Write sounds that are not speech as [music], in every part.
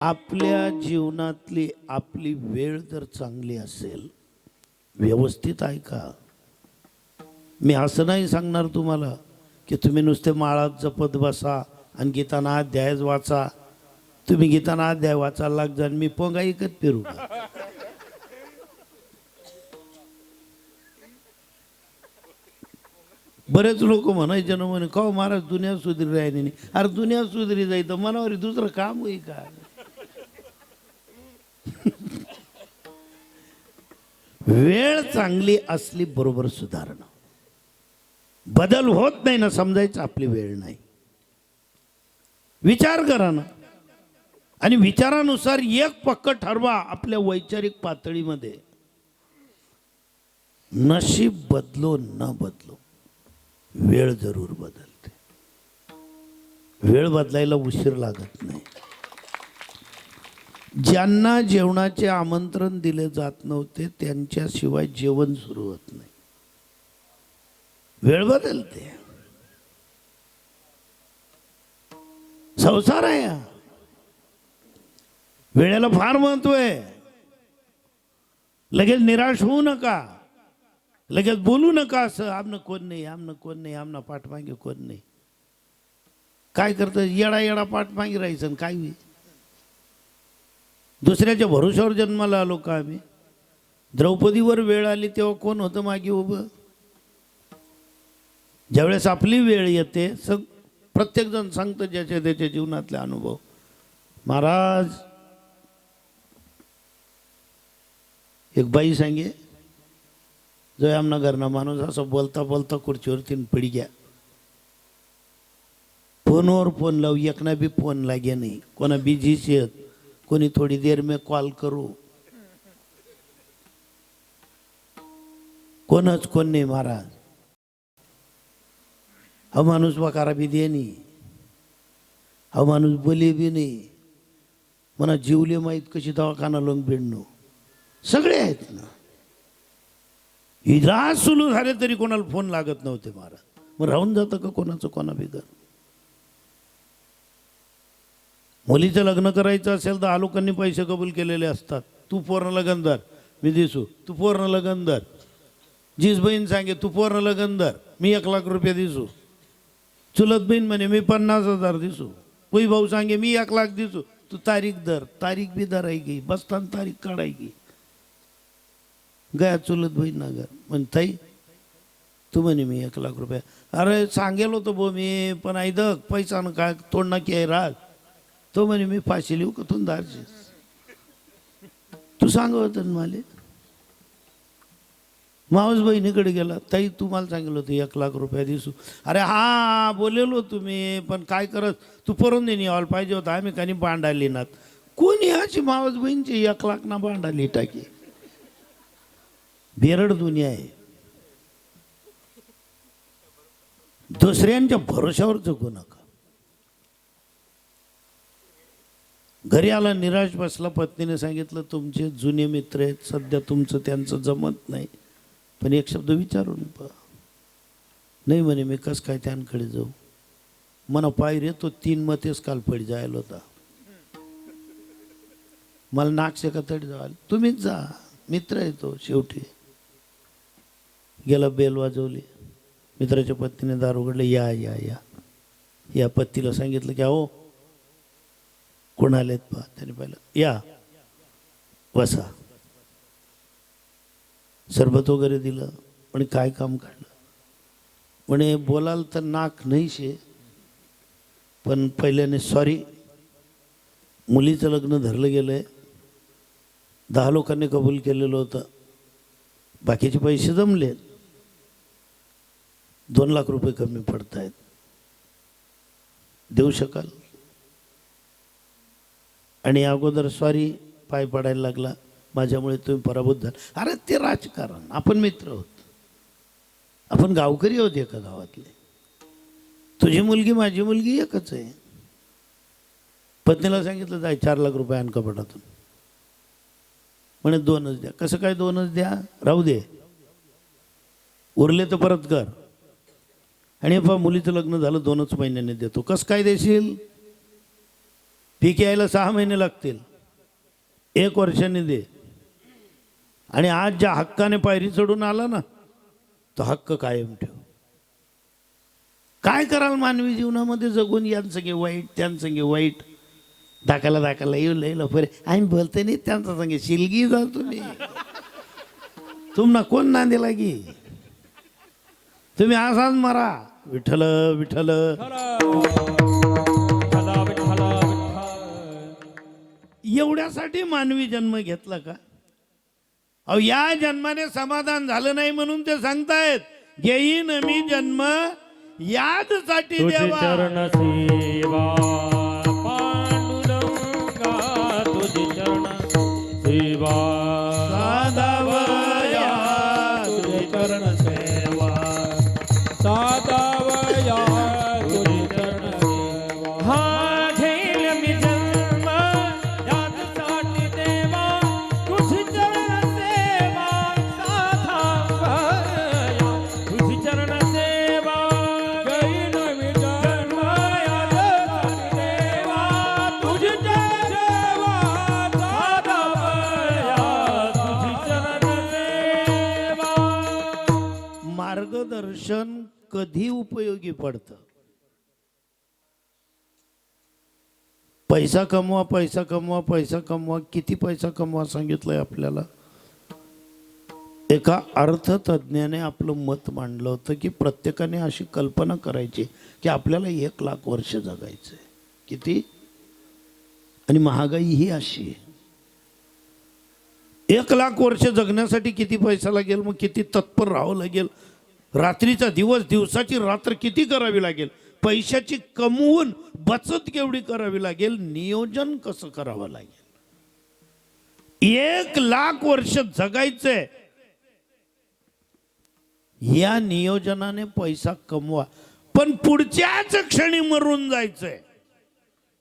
आपल्या जीवनातली आपली वेळ जर चांगली असेल व्यवस्थित आहे का? मी असं नाही सांगणार तुम्हाला की तुम्ही नुसते माळात जपत बसा आणि गीताना अध्यायच वाचा. तुम्ही गीताना अध्याय वाचायला लाग जा आणि मी पोंगा ऐकत फिरू का? बरेच लोक म्हणायचे ना म्हणे का महाराज दुनिया सुधरी राहिली नाही. अरे दुनिया सुधरी जाई तर मनावर दुसरं काम होई का? [laughs] वेळ चांगली असली बरोबर सुधारणं. बदल होत नाही ना समजायचं आपली वेळ नाही. विचार करा ना. आणि विचारानुसार एक पक्क ठरवा आपल्या वैचारिक पातळीमध्ये. नशीब बदलो न बदलो वेळ जरूर बदलते. वेळ बदलायला उशीर लागत नाही. ज्यांना जेवणाचे आमंत्रण दिले जात नव्हते त्यांच्याशिवाय जेवण सुरू होत नाही. वेळ बदलते. संसार आहे हा. वेळेला फार महत्त्व आहे. लगेच निराश होऊ नका. लगेच बोलू नका असं आमनं कोण नाही आमनं कोण नाही आमना पाठमागे कोण नाही. काय करतं? येडा येडा पाठमागे राहायचं काय होईल? दुसऱ्याच्या भरोश्यावर जन्माला आलो का आम्ही? द्रौपदीवर वेळ आली तेव्हा कोण होतं मागे उभं? ज्यावेळेस आपली वेळ येते सग प्रत्येकजण सांगतं ज्याच्या त्याच्या जीवनातले अनुभव. महाराज एक बाई सांगे जो आमना घरना माणूस असं बोलता बोलता खुर्चीवर तीन पिढी घ्या. फोनवर फोन लावू एकना बी फोन लागे नाही. कोणा बिझी शेत कोणी थोडी देर में कॉल करू. कोणच कोण नाही महाराज. हा माणूस वकारा बी दे नाही. हा माणूस बोले बी नाही. म्हणा जीवले माहीत कशी दवाखाना लोक भिडणं. सगळे आहेत ना. ही रात सुरू झाले तरी कोणाला फोन लागत नव्हते महाराज. मग राहून जातं का कोणाचं कोणा बिगर? मुलीचं लग्न करायचं असेल तर आलोकांनी पैसे कबूल केलेले असतात. तू पूर्ण लगनदार मी दिसू. तू पूर्ण लगनदार जीज बहीण सांगे तू पूर्ण लगनदार मी एक लाख रुपये दिसू. चुलत बहीण म्हणे मी पन्नास हजार दिसू. कोई भाऊ सांगे मी एक लाख दिसू. तू तारीख दर तारीख बी धरायची बसताना तारीख काढायची गया चुलत बहीण ना घर म्हण ताई तू म्हणे मी एक लाख रुपये. अरे सांगेल होतो भाऊ मी पण ऐदक पैसा न काय तोडणा की की राग. तो म्हणे मी फाशी लिहू का तू दारशी तू सांग होतं मला. मावस बहिणीकडे गेला ताई तू मला सांगितलं होतं एक लाख रुपया दिसू. अरे हा बोलेलो तुम्ही पण काय करत? तू परून देणे यायला पाहिजे होता आम्ही काही बांधाली नात. कोणी अशी मावस बहीणची एक लाख ना बांधाली टाकी? बेरड दुनिया आहे. दुसऱ्यांच्या भरोशावर चुकू नका घरी आला निराश बसला पत्नीने सांगितलं तुमचे जुने मित्र आहेत सध्या तुमचं त्यांचं जमत नाही. पण एक शब्द विचारून पहा नाही म्हणे मी कस काय त्यांकडे जाऊ? मला पाय रे तो तीन मतेच काल पडी जायला होता. मला नागशे का जाल तुम्हीच जा मित्र आहे तो शेवटी. गेला बेल वाजवली. मित्राच्या पत्नीने दार उघडलं या या या. या पत्तीला सांगितलं की अहो कोण आलेत पहा त्याने पाहिलं. या. बसा. सरबत वगैरे दिलं म्हणे काय काम काढलं? म्हणे बोलाल तर नाक नाही शे पण पहिल्याने सॉरी मुलीचं लग्न धरलं गेलं आहे दहा लोकांनी कबूल केलेलं होतं. बाकीचे पैसे जमले. दोन लाख रुपये कमी पडत आहेत देऊ शकाल? आणि अगोदर सॉरी पाय पडायला लागला. माझ्यामुळे तुम्ही पराभूत झाला. अरे ते राजकारण. आपण मित्र आहोत आपण गावकरी आहोत एका गावातले. तुझी मुलगी माझी मुलगी एकच आहे. पत्नीला सांगितलं जाय चार लाख रुपये आण कपाटातून. म्हणे दोनच द्या. कसं काय दोनच द्या? राहू दे. उरले तर परत कर. आणि मुलीचं लग्न झालं दोनच महिन्याने देतो. कसं काय देशील? पीक यायला सहा महिने लागतील. एक वर्षाने दे. आणि आज ज्या हक्काने पायरी चढून आला ना तो हक्क कायम ठेव. काय कराल मानवी जीवनामध्ये जगून? यांसंगे वाईट त्यांसंगे वाईट. दाखवायला दाखवायला येऊ लय लफरे आम्ही बोलते नाही त्यांचा संगे शिलगी जा तुम्ही तुम्हाला कोण नांदी लागी? तुम्ही असाच मरा. विठ्ठल. विठ्ठल. एवढ्यासाठी मानवी जन्म घेतला का? अहो या जन्माने समाधान झालं नाही म्हणून ते सांगतायत घेईन मी जन्म यादसाठी देवा. उपयोगी पडतं. पैसा कमवा पैसा कमवा पैसा कमवा किती पैसा कमवा सांगितलंय आपल्याला? एका अर्थतज्ञाने आपलं मत मांडलं होतं की प्रत्येकाने अशी कल्पना करायची की आपल्याला एक लाख वर्ष जगायचं आहे किती? आणि महागाई ही अशी आहे. एक लाख वर्ष जगण्यासाठी किती पैसा लागेल? मग किती तत्पर राहावं लागेल? रात्रीचा दिवस दिवसाची रात्र किती करावी लागेल? पैशाची कमवून बचत केवढी करावी लागेल? नियोजन कसं करावं लागेल? एक लाख वर्ष जगायचंय. या नियोजनाने पैसा कमवा. पण पुढच्याच क्षणी मरून जायचंय.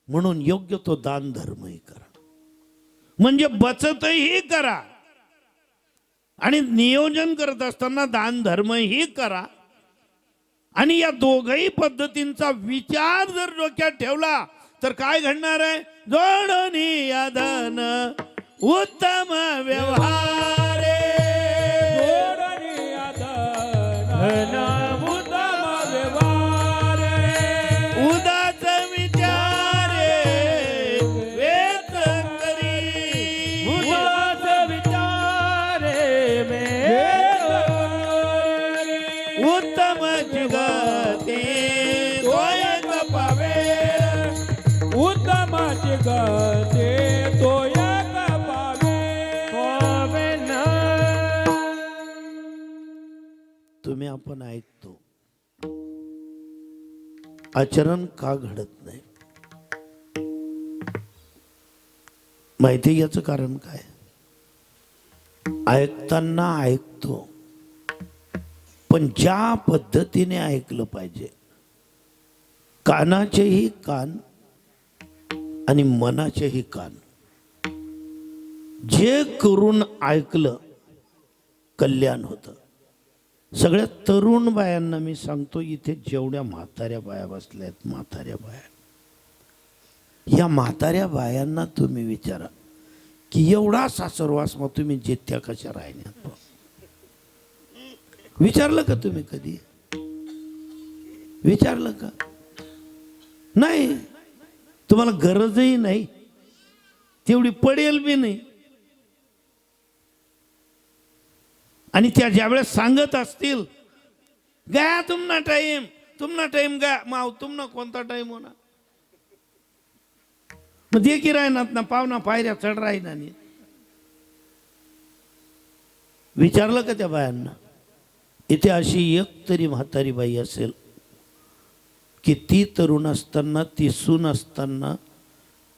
म्हणून योग्य तो दान धर्मही करा. म्हणजे बचतही करा. आणि नियोजन करत असताना दान धर्मही करा. आणि या दोघही पद्धतींचा विचार जर डोक्यात ठेवला तर काय घडणार आहे? जोडणी या धन उत्तम व्यवहार. आपण ऐकतो. आचरण का घडत नाही? माहिती याचं कारण काय? ऐकताना ऐकतो. पण ज्या पद्धतीने ऐकलं पाहिजे कानाचेही कान आणि मनाचेही कान. जे करून ऐकलं कल्याण होतं. सगळ्या तरुण बायांना मी सांगतो इथे जेवढ्या म्हाताऱ्या बाया बसल्या आहेत म्हाताऱ्या बाया. या म्हाताऱ्या बायांना तुम्ही विचारा की एवढा सासरवास मग तुम्ही जेत्या कशा राहिल्यात विचारलं का तुम्ही कधी? विचारलं का? नाही. तुम्हाला गरजही नाही. तेवढी पडेल बी नाही. आणि त्या ज्यावेळेस सांगत असतील गया तुमना टाईम तुमना टाईम गा माव तुमना कोणता टाइम होणार? मग ते की राहणार ना पावना पायऱ्या चढ राहिना विचारलं का त्या बायांना इथे अशी एक तरी म्हातारी बाई असेल की ती तरुण असताना ती सून असताना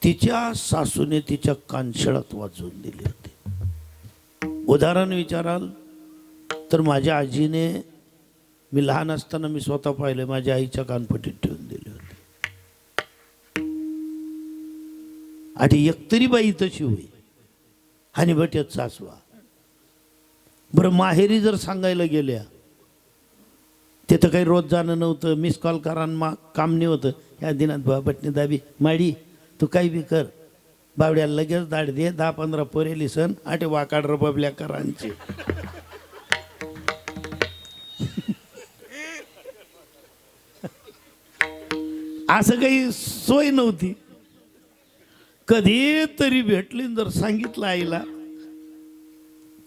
तिच्या सासूने तिच्या कांशळात वाजवून दिली होती. उदाहरण विचाराल? तर माझ्या आजीने मी लहान असताना मी स्वतः पाहिलं माझ्या आईच्या कानपटीत ठेवून दिली होती. आणि एकतरी बाई तशी होई आणि बट्यात सासवा. बरं माहेरी जर सांगायला गेल्या तिथं काही रोज जाणं नव्हतं मिस कॉल करा मा काम नाही होतं. या दिनात बा बटणे दाबी माडी तू काही बी कर. बावड्याला लगेच दाड दे दहा पंधरा पोरेली सण आटे वाकाड रबल्या करांचे. [laughs] असं काही सोय नव्हती. कधी तरी भेटली न जर सांगितलं आईला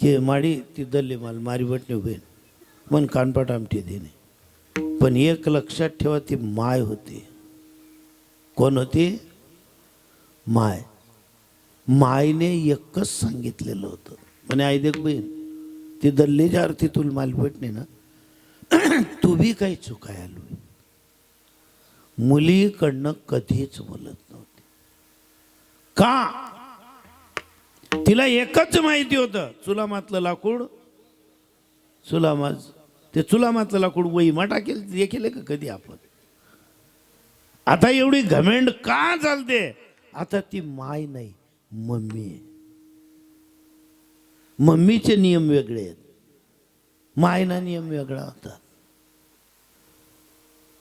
की माडी ती दल्ली माल मारी बटणी होईल मन कानपाट आमटी देणे. पण एक लक्षात ठेवा ती माय होती. कोण होती? माय. मायने एकच सांगितलेलं होतं. म्हणे आई देख बहीण ती दल्लीच्या अर्थी तुला माल भेटणे ना तू काही चुकाय आलो मुलीकडनं कधीच बोलत नव्हती. का? तिला एकच माहिती होतं चुलामातलं लाकूड. चुलामाज ते चुलामातलं लाकूड वहिमा टाकेल हे केलं का कधी आपण? आता एवढी घमेंड का चालते? आता ती माय नाही मम्मी आहे. मम्मीचे नियम वेगळे आहेत. मायना नियम वेगळा होता.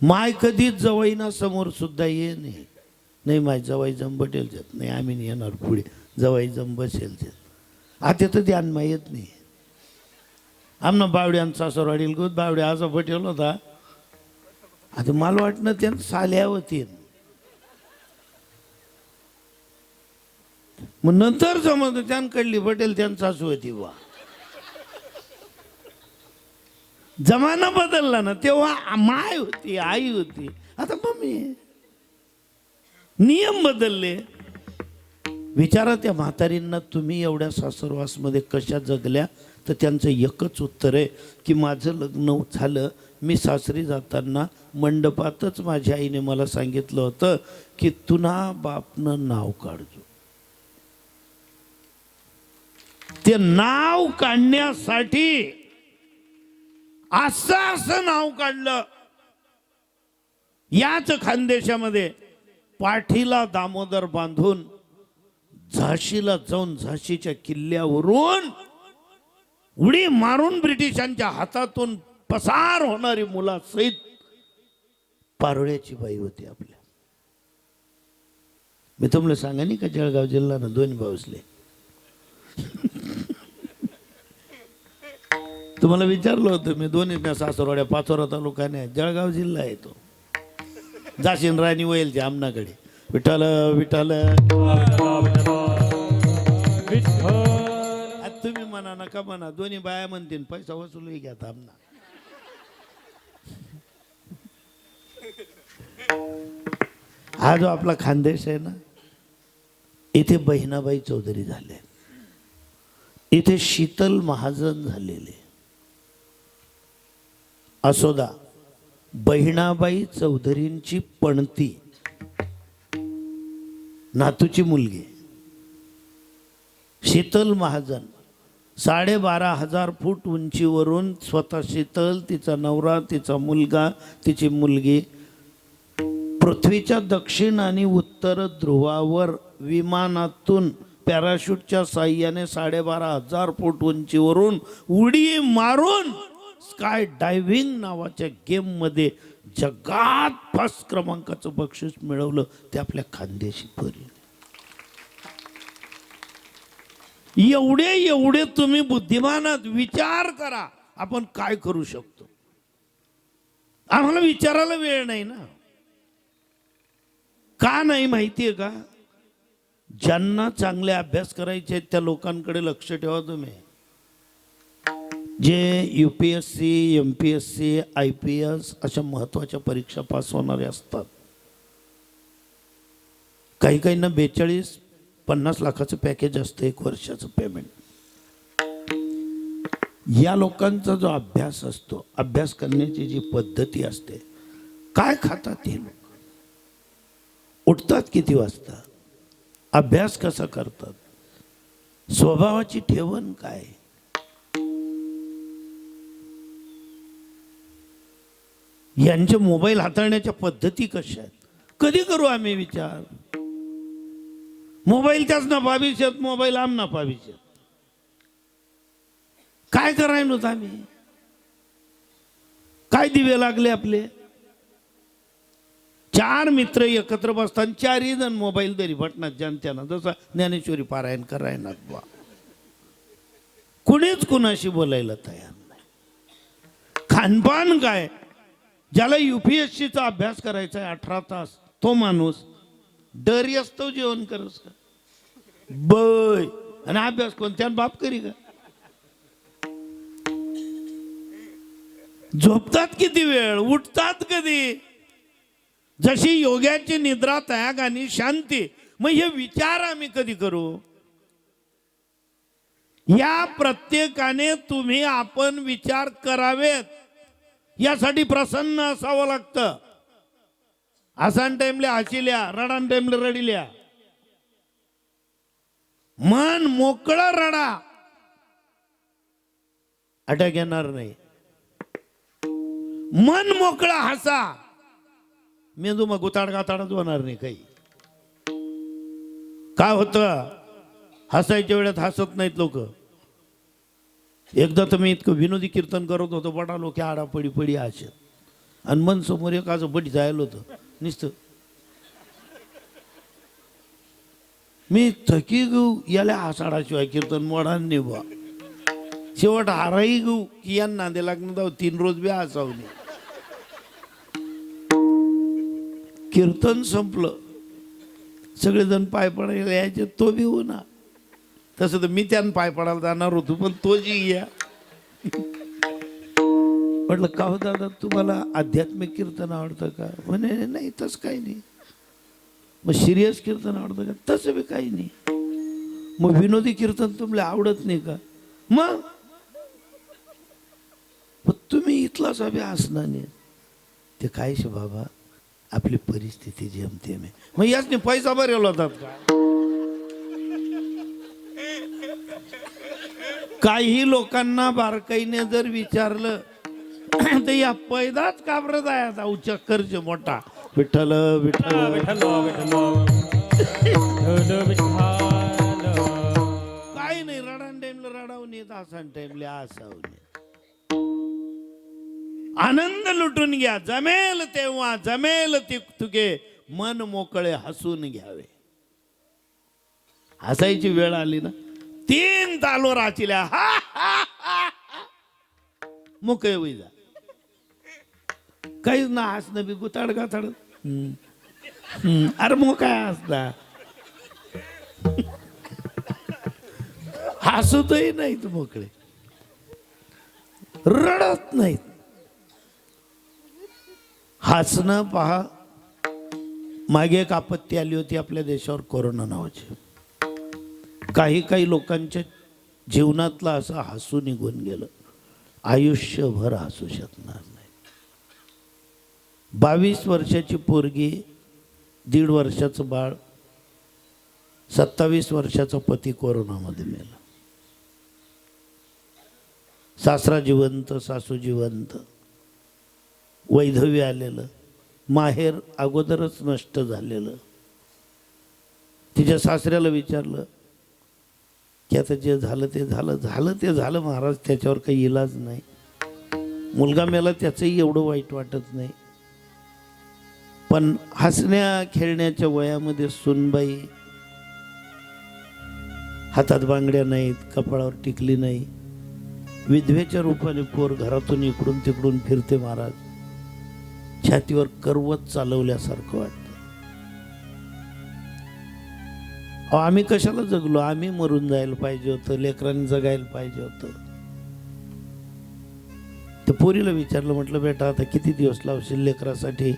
माय कधीच जवाईना समोर सुद्धा ये नाही. नाही माय जवाई जम बटेल जात नाही. आम्ही येणार पुढे. जवाई जम बसेल जात. आता तर ध्यान मा येत नाही. आमना बावड्यांचा सासरवाडील गोत बावड्या असा बटेल होता. आता मला वाटणं त्यानं साल्या होती मग नंतर समजलं त्यानं कळली पटेल त्यांची सासू होती बा जमाना बदलला ना तेव्हा माय होती आई होती. आता मम्मी नियम बदलले. विचारा त्या म्हातारींना तुम्ही एवढ्या सासरवासमध्ये कशा जगल्या तर त्यांचं एकच उत्तर आहे की माझं लग्न झालं मी सासरी जाताना मंडपातच माझ्या आईने मला सांगितलं होतं की तुना बापनं नाव काढजो. ते नाव काढण्यासाठी असं असं नाव काढलं. याच खानदेशामध्ये पाठीला दामोदर बांधून झाशीला जाऊन झाशीच्या किल्ल्यावरून उडी मारून ब्रिटिशांच्या हातातून पसार होणारी मुलासहित पारोळ्याची बाई होती आपल्या. मी तुम्हाला सांगा नाही का जळगाव जिल्हा ना दोन्ही भाऊसले? तुम्हाला विचारलं होतं मी दोन्ही सासरवाड्या पाचोरा तालुक्याने जळगाव जिल्हा आहे तो. जाशीन राणी वयलची आमनाकडे. विठाल विठाल तुम्ही म्हणा नका म्हणा दोन्ही बाया म्हणतील पैसा वसूल घ्या आमना. हा जो आपला खानदेश आहे ना इथे बहिणाबाई चौधरी झाले इथे शीतल महाजन झालेले असोदा बहिणाबाई चौधरींची पणती नातूची मुलगी शीतल महाजन साडेबारा हजार फूट उंचीवरून स्वतः शीतल तिचा नवरा तिचा मुलगा तिची मुलगी पृथ्वीच्या दक्षिण आणि उत्तर ध्रुवावर विमानातून पॅराशूटच्या साह्याने साडेबारा हजार फूट उंचीवरून उडी मारून स्काय डायव्हिंग नावाच्या गेममध्ये जगात फर्स्ट क्रमांकाचं बक्षीस मिळवलं ते आपल्या खांद्याशी परी एवढे एवढे तुम्ही बुद्धिमानात विचार करा आपण काय करू शकतो? आम्हाला विचारायला वेळ नाही ना? का नाही माहितीये का? ज्यांना चांगले अभ्यास करायचे आहेत त्या लोकांकडे लक्ष ठेवा तुम्ही. जे U P S C M P S C I P S अशा महत्त्वाच्या परीक्षा पास होणारे असतात. काही काहींना बेचाळीस पन्नास लाखाचं पॅकेज असतं एक वर्षाचं पेमेंट या लोकांचा जो अभ्यास असतो अभ्यास करण्याची जी पद्धती असते काय खातात हे लोक? उठतात किती वाजता? अभ्यास कसा करतात? स्वभावाची ठेवण काय? यांचे मोबाईल हाताळण्याच्या पद्धती कशा आहेत? कधी करू आम्ही विचार? मोबाईल त्याच ना आहेत मोबाईल आम ना काय करायला होत आम्ही? काय दिवे लागले आपले? चार मित्र एकत्र बसताना चारही जण मोबाईल तरी भटणार जनत्यानं जसं ज्ञानेश्वरी पारायण करायनात बा कुणीच कुणाशी बोलायला तयार नाही. खानपान काय? ज्याला युपीएससीचा अभ्यास करायचा आहे अठरा तास तो माणूस डरी असतो जेवण करस का? बय. आणि अभ्यास कोणत्या बाप करी का? झोपतात किती वेळ? उठतात कधी? जशी योग्याची निद्रा त्याग आणि शांती मग हे विचार आम्ही कधी करू? या प्रत्येकाने तुम्ही आपण विचार करावेत. यासाठी प्रसन्न असावं लागतं. हसान टाइमले हसिल्या रडान टाइमले रडिल्या. मन मोकळं रडा. अटॅक येणार नाही. मन मोकळा हसा. मेंदू मग गुताड गाताडच होणार नाही काही. काय होतं? हसायच्या वेळेत हसत नाहीत लोक. एकदा तर मी इतकं विनोदी कीर्तन करत होतो बडा लोक आडा पडी पडी हसत आणि मन समोर एक असं बडी जायला होतं नुसतं. मी थकी घेऊ याला आषाढाशिवाय कीर्तन मोडान नाही बा शेवट हाराही घेऊ की यांना नांदे लागणं जाऊ तीन रोज बी असावली कीर्तन संपलं. सगळेजण पाय पडायला यायचे तो बी होणार. तसं तर मी त्यानं पाय पडायला जाणार होतो पण तो जी या. म्हटलं का हो दादा तुम्हाला आध्यात्मिक कीर्तन आवडतं का? म्हणे नाही तसं काही नाही. मग सिरियस कीर्तन आवडतं का? तसं बी काही नाही. मग विनोदी कीर्तन तुम्हाला आवडत नाही का? मग? तुम्ही इथलाच अभि असणार नाही ते काय शे बाबा? आपली परिस्थिती जेमतेम आहे. मग याचने पैसा बरेल होतात का? काही लोकांना बारकाईने जर विचारलं [clears throat] तर या पैदाच काबरत आहे आता उच्चकरचे मोठा. विठ्ठल विठ्ठल. विठ्ठल विठ्ठल काही नाही रडान टाइमला रडावून येत असान टाइमला असावून आनंद लुटून घ्या जमेल तेव्हा जमेल ते तुके मन मोकळे हसून घ्यावे. हसायची वेळ आली ना? तीन दालो राचिल्या हा, हा, मोकळे होई जा. काहीच ना हसणं बी गुताड गाताड. हम्म. हम्म. अरे मग काय हसता. हसतही नाहीत मोकळे. रडत नाहीत. हसणं पहा. मागे एक आपत्ती आली होती आपल्या देशावर कोरोना नावाची. काही काही लोकांच्या जीवनातलं असं हसू निघून गेलं. आयुष्यभर हसू शकणार नाही. बावीस वर्षाची पोरगी दीड वर्षाचं बाळ सत्तावीस वर्षाचा पती कोरोनामध्ये मेला. सासरा जिवंत सासू जिवंत. वैधव्य आलेलं. माहेर अगोदरच नष्ट झालेलं. तिच्या सासऱ्याला विचारलं की आता जे झालं ते झालं. झालं ते झालं महाराज त्याच्यावर काही इलाज नाही. मुलगा मेला त्याचंही एवढं वाईट वाटत नाही. पण हसण्या खेळण्याच्या वयामध्ये सुनबाई हातात बांगड्या नाहीत कपाळावर टिकली नाही. विधवेच्या रूपाने पोर घरातून इकडून तिकडून फिरते महाराज. छातीवर करवत चालवल्यासारखं वाटतं. अहो, आम्ही कशाला जगलो? आम्ही मरून जायला पाहिजे होतं लेकरांनी जगायला पाहिजे होतं. तर पोरीला विचारलं म्हटलं बेटा आता किती दिवस लावशील लेकरासाठी?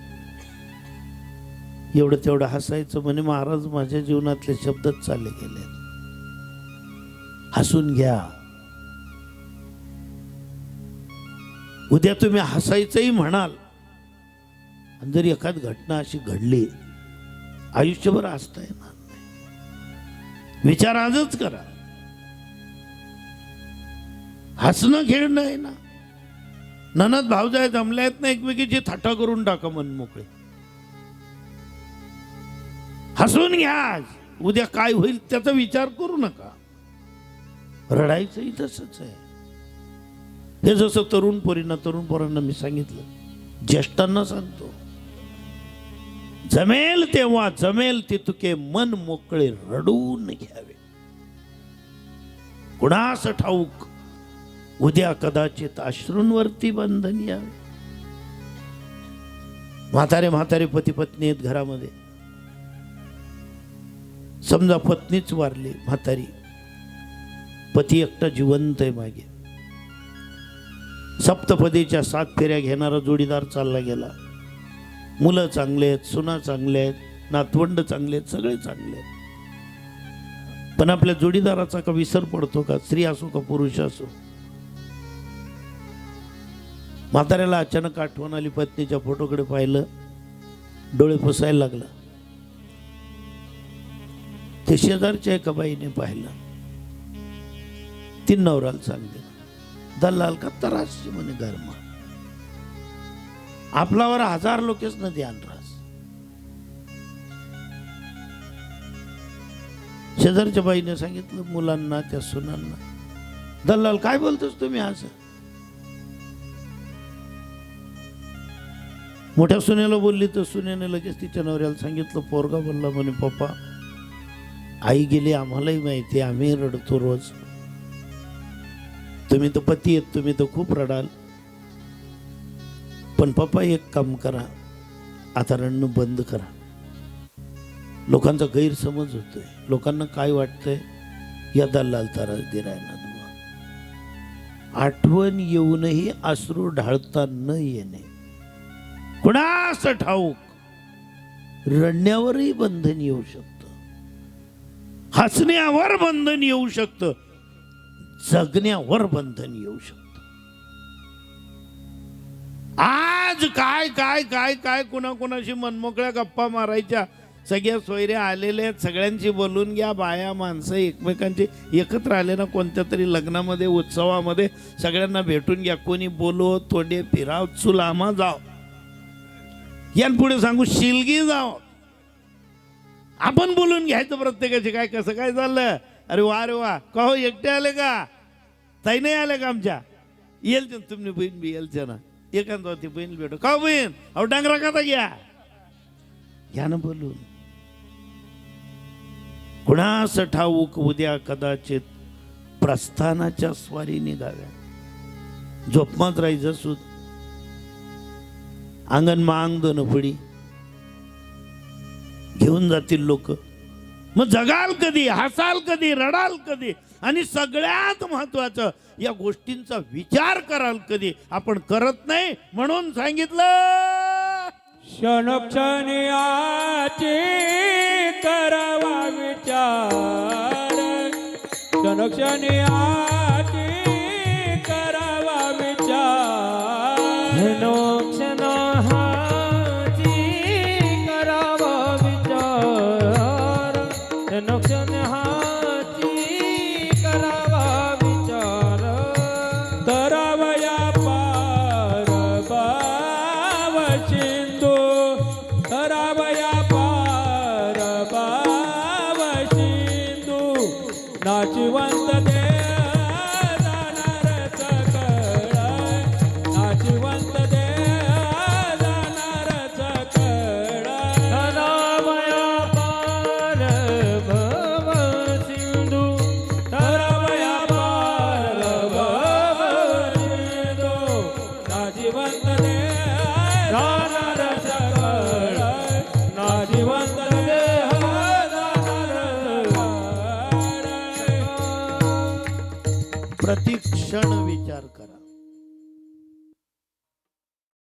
एवढं तेवढं हसायचं म्हणे महाराज माझ्या जीवनातले शब्दच चालले गेले हसून घ्या. उद्या तुम्ही हसायचंही म्हणाल आणि जर एखाद घटना अशी घडली आयुष्यभर हसता येणार. विचार आजच करा. हसणं खेळणं आहे ना. ननद भावजाय जमल्या आहेत ना एकमेकीची थाटा करून टाका मन मोकळे. हसून घ्या आज. उद्या काय होईल त्याचा विचार करू नका. रडायचंही तसंच आहे. हे जसं तरुण पोरींना तरुण पोरांना मी सांगितलं ज्येष्ठांना सांगतो. जमेल तेव्हा जमेल तितके मन मोकळे रडून घ्यावे. कुणास ठाऊक उद्या कदाचित अश्रूंवरती बंधन यावे. म्हातारे म्हातारे पती पत्नी आहेत घरामध्ये. समजा पत्नीच वारली म्हातारी. पती एकटा जिवंत आहे मागे. सप्तपदीच्या सात फेऱ्या घेणारा जोडीदार चालला गेला. मुलं चांगले आहेत सुना चांगले आहेत नातवंड चांगले आहेत सगळे चांगले आहेत. पण आपल्या जोडीदाराचा का विसर पडतो का? स्त्री असो का पुरुष असो? म्हाताऱ्याला अचानक आठवण आली पत्नीच्या फोटोकडे पाहिलं डोळे पुसायला लागलं. ते शेजारच्या एका बाईने पाहिलं. तीन नवराला सांगते दल्लाल का तराशी म्हणे घरमा आपल्यावर हजार लोकेच न ध्यान रास शेजारच्या बाईने सांगितलं मुलांना त्या सुनांना. दल्लाल काय बोलतोस तुम्ही असं मोठ्या सुनेला बोलली तर सुनेने लगेच तिच्या नवऱ्याला सांगितलं पोरगा बोलला म्हणे पप्पा आई गेली आम्हालाही माहिती आहे, आम्ही रडतो रोज. तुम्ही तर पती आहेत तुम्ही तर खूप रडाल. पण पप्पा एक काम करा. आता रडणं बंद करा. लोकांचा गैरसमज होतोय. लोकांना काय वाटतंय? या दल्लाल तारा दिरायना आठवण येऊनही अश्रू ढाळता न येणे. कुणास ठाऊक? रडण्यावरही बंधन येऊ शकतं. हसण्यावर बंधन येऊ शकतं. जगण्यावर बंधन येऊ शकतं. आज काय काय काय काय कुणाकुणाशी मनमोकळ्या गप्पा मारायच्या? सगळ्या सोयऱ्या आलेल्या आहेत. सगळ्यांशी बोलून घ्या. बाया माणसं एकमेकांची एकत्र आले ना कोणत्या तरी लग्नामध्ये उत्सवामध्ये सगळ्यांना भेटून घ्या. कोणी बोलो थोडे फिराव चुलामा जाव. यान पुढे सांगू शिलगी जाव. आपण बोलून घ्यायचं प्रत्येकाचे काय कसं काय चाललं अरे वा रे वा. का हो एकटे आले का? ताई नाही आले का आमच्या? येल तुम्ही बहीण बी येलच्या ना. एखादा बहीण भेटो का बहीण अहो डांगरा का घ्या घ्या ना बोलून कुणास ठाऊक उद्या कदाचित प्रस्थानाच्या स्वारी निघाव्या झोपमात राहायचं सुद अंगण मांग दोन फुडी घेऊन जातील लोक मग जगाल कधी हसाल कधी रडाल कधी आणि सगळ्यात महत्वाचं या गोष्टींचा विचार कराल कधी. आपण करत नाही म्हणून सांगितलं. क्षणक्षणियाची करावा विचार. क्षणक्षणियाची करावा विचार. আছে